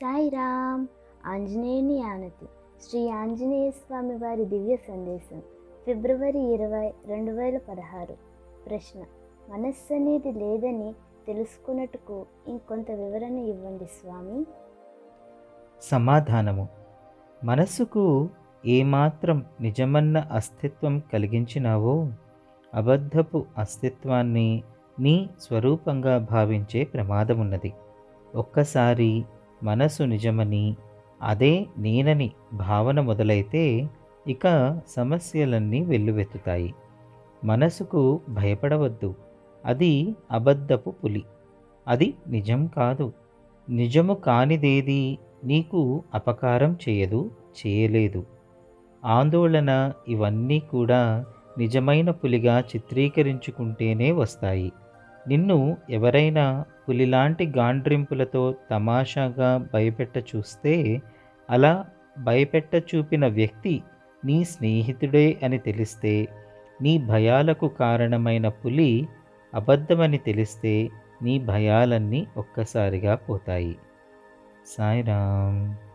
సాయిరామ్. ఆంజనేయుని ఆనతి శ్రీ ఆంజనేయ స్వామి వారి దివ్య సందేశం. ఫిబ్రవరి ఇరవై రెండు వేల పదహారు. ప్రశ్న. మనస్సు అనేది లేదని తెలుసుకున్నట్టుకు ఇంకొంత వివరణ ఇవ్వండి స్వామి. సమాధానము. మనస్సుకు ఏమాత్రం నిజమన్న అస్తిత్వం కలిగించినావో అబద్ధపు అస్తిత్వాన్ని నీ స్వరూపంగా భావించే ప్రమాదమున్నది. ఒక్కసారి మనసు నిజమని అదే నేనని భావన మొదలైతే ఇక సమస్యలన్నీ వెల్లువెత్తుతాయి. మనసుకు భయపడవద్దు. అది అబద్ధపు పులి. అది నిజం కాదు. నిజము కానిదేది నీకు అపకారం చేయదు చేయలేదు. ఆందోళన ఇవన్నీ కూడా నిజమైన పులిగా చిత్రీకరించుకుంటేనే వస్తాయి. నిన్ను ఎవరైనా పులిలాంటి గాండ్రింపులతో తమాషాగా భయపెట్ట చూస్తే అలా భయపెట్ట చూపిన వ్యక్తి నీ స్నేహితుడే అని తెలిస్తే నీ భయాలకు కారణమైన పులి అబద్ధమని తెలిస్తే నీ భయాలన్నీ ఒక్కసారిగా పోతాయి. సాయిరామ్.